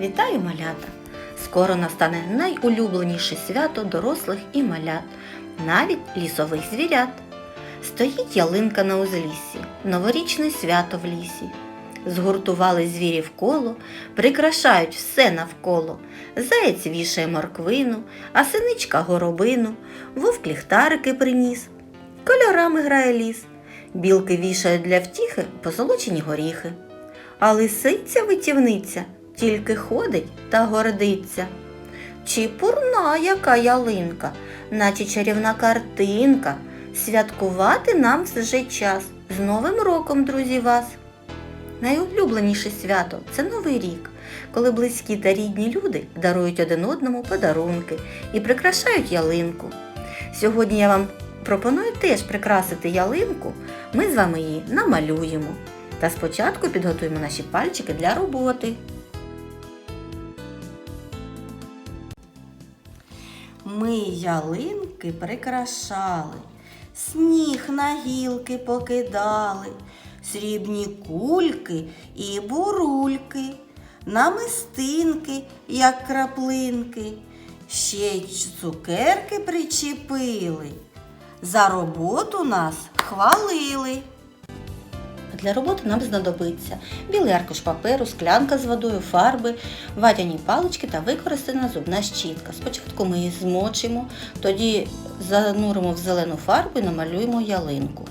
Вітаю малята! Скоро настане найулюбленіше свято дорослих і малят, навіть лісових звірят. Стоїть ялинка на узліссі, новорічне свято в лісі. Згуртували звірі в коло, прикрашають все навколо. Заєць вішає морквину, а синичка горобину, вовк ліхтарики приніс, кольорами грає ліс. Білки вішають для втіхи позолочені горіхи. А лисиця витівниця тільки ходить та гордиться. Чи пурна яка ялинка, наче чарівна картинка. Святкувати нам вже час. З Новим роком, друзі, вас! Найулюбленіше свято це Новий рік, коли близькі та рідні люди дарують один одному подарунки і прикрашають ялинку. Сьогодні я вам пропоную теж прикрасити ялинку. Ми з вами її намалюємо. Та спочатку підготуємо наші пальчики для роботи. Ми ялинки прикрашали, сніг на гілки покидали, срібні кульки і бурульки, намистинки, як краплинки, ще й цукерки причепили. За роботу нас хвалили. Для роботи нам знадобиться білий аркуш паперу, склянка з водою, фарби, ватяні палички та використана зубна щітка. Спочатку ми її змочимо, тоді зануримо в зелену фарбу і намалюємо ялинку.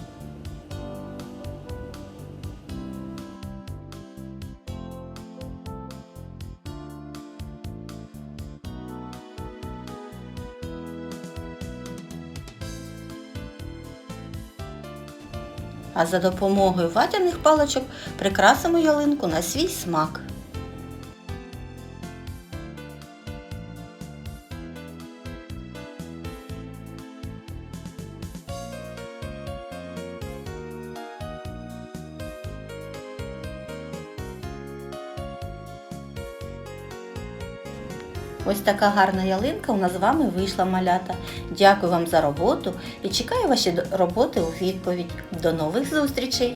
А за допомогою ватяних паличок прикрасимо ялинку на свій смак. Ось така гарна ялинка у нас з вами вийшла малята. Дякую вам за роботу і чекаю ваші роботи у відповідь. До нових зустрічей!